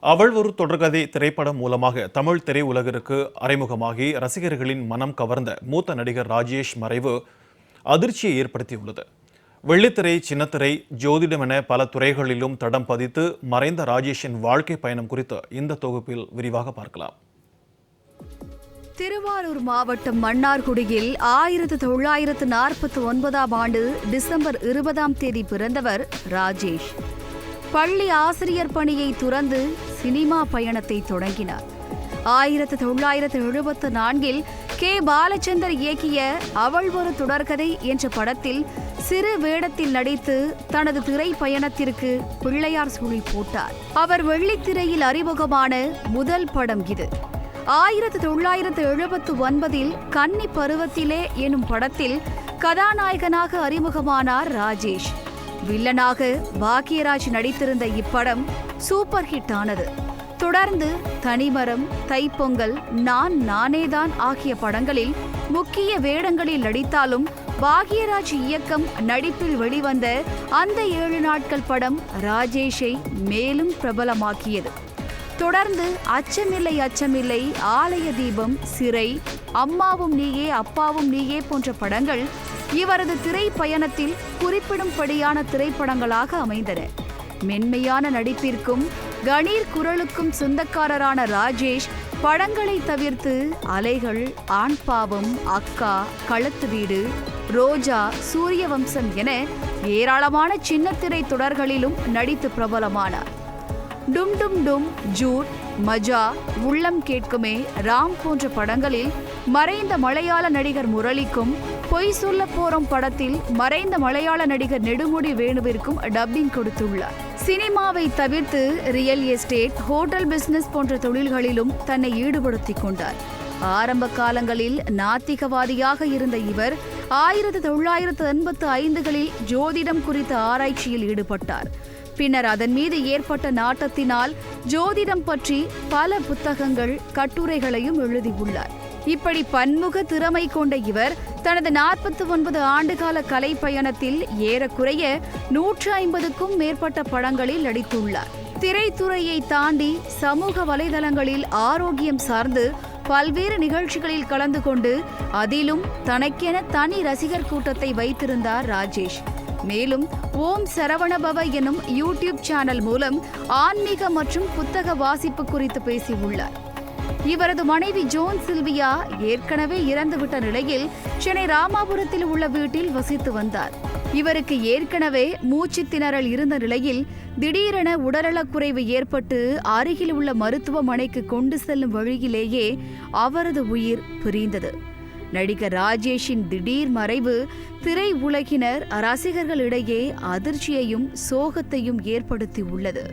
அவள் ஒரு தொடர்கதை திரைப்படம் மூலமாக தமிழ் திரையுலகிற்கு அறிமுகமாகி ரசிகர்களின் மனம் கவர்ந்த மூத்த நடிகர் ராஜேஷ் மறைவு அதிர்ச்சியை ஏற்படுத்தியுள்ளது. வெள்ளித்திரை சின்னத்திரை ஜோதிடம் என பல துறைகளிலும் தடம் பதித்து மறைந்த ராஜேஷின் வாழ்க்கை பயணம் குறித்து இந்த தொகுப்பில் விரிவாக பார்க்கலாம். திருவாரூர் மாவட்டம் மன்னார்குடியில் ஆயிரத்து தொள்ளாயிரத்து நாற்பத்தி ஒன்பதாம் ஆண்டு டிசம்பர் இருபதாம் தேதி பிறந்தவர் ராஜேஷ். பள்ளி ஆசிரியர் பணியை துறந்து சினிமா பயணத்தை தொடங்கினார். ஆயிரத்து தொள்ளாயிரத்து எழுபத்து நான்கில் கே. பாலச்சந்தர் இயக்கிய அவள் ஒரு தொடர்கதை என்ற படத்தில் சிறு வேடத்தில் நடித்து தனது திரை பயணத்திற்கு பிள்ளையார் சுழி போட்டார். அவர் வெள்ளித்திரையில் அறிமுகமான முதல் படம் இது. ஆயிரத்து தொள்ளாயிரத்து எழுபத்து ஒன்பதில் கன்னி பருவத்திலே எனும் படத்தில் கதாநாயகனாக அறிமுகமானார் ராஜேஷ். வில்லனாக பாக்யராஜ் நடித்திருந்த இப்படம் சூப்பர் ஹிட் ஆனது. தொடர்ந்து தனிமரம் தைப்பொங்கல் நான் நானேதான் ஆகிய படங்களில் முக்கிய வேடங்களில் நடித்தாலும் பாக்யராஜ் இயக்கம் நடிப்பில் வெளிவந்த அந்த ஏழு நாட்கள் படம் ராஜேஷை மேலும் பிரபலமாக்கியது. தொடர்ந்து அச்சமில்லை அச்சமில்லை ஆலய தீபம் சிறை அம்மாவும் நீயே அப்பாவும் நீயே போன்ற படங்கள் இவரது திரை பயணத்தில் குறிப்பிடும்படியான திரைப்படங்களாக அமைந்தன. மென்மையான நடிப்பிற்கும் கணீர் குரலுக்கும் சொந்தக்காரரான ராஜேஷ் படங்களை தவிர்த்து அலைகள் ஆண் பாவம் அக்கா களத்து வீடு ரோஜா சூரியவம்சம் என ஏராளமான சின்னத்திரை தொடர்களிலும் நடித்து பிரபலமானார். டும் டும் டும் ஜூட் மஜா உள்ளம் கேட்குமே ராம் போன்ற படங்களில் மறைந்த மலையாள நடிகர் முரளிக்கும் பொய் சொல்ல போறோம் படத்தில் மறைந்த மலையாள நடிகர் நெடுமுடி வேணுவிற்கும் டப்பிங் கொடுத்துள்ளார். சினிமாவை தவிர்த்து ரியல் எஸ்டேட் ஹோட்டல் பிசினஸ் போன்ற தொழில்களிலும் தன்னை ஈடுபடுத்திக் கொண்டார். ஆரம்ப காலங்களில் நாத்திகவாதியாக இருந்த இவர் ஆயிரத்து தொள்ளாயிரத்து எண்பத்து ஐந்துகளில் ஜோதிடம் குறித்த ஆராய்ச்சியில் ஈடுபட்டார். பின்னர் அதன் மீது ஏற்பட்ட நாட்டத்தினால் ஜோதிடம் பற்றி பல புத்தகங்கள் கட்டுரைகளையும் எழுதியுள்ளார். இப்படி பன்முக திறமை கொண்ட இவர் தனது நாற்பத்தி ஒன்பது ஆண்டுகால கலை பயணத்தில் ஏறக்குறைய நூற்று ஐம்பதுக்கும் மேற்பட்ட படங்களில் நடித்துள்ளார். திரைத்துறையை தாண்டி சமூக வலைதளங்களில் ஆரோக்கியம் சார்ந்து பல்வேறு நிகழ்ச்சிகளில் கலந்து கொண்டு அதிலும் தனக்கென தனி ரசிகர் கூட்டத்தை வைத்திருந்தார் ராஜேஷ். மேலும் ஓம் சரவணபவ எனும் யூடியூப் சேனல் மூலம் ஆன்மீக மற்றும் புத்தக வாசிப்பு குறித்து பேசியுள்ளார். இவரது மனைவி ஜோன் சில்வியா ஏற்கனவே இறந்துவிட்ட நிலையில் சென்னை ராமாபுரத்தில் உள்ள வீட்டில் வசித்து வந்தார். இவருக்கு ஏற்கனவே மூச்சு திணறல் இருந்த நிலையில் திடீரென உடல்நலக்குறைவு ஏற்பட்டு அருகில் உள்ள மருத்துவமனைக்கு கொண்டு செல்லும் வழியிலேயே அவரது உயிர் பிரிந்தது. நடிகர் ராஜேஷின் திடீர் மறைவு திரை உலகினர் ரசிகர்களிடையே அதிர்ச்சியையும் சோகத்தையும் ஏற்படுத்தி உள்ளது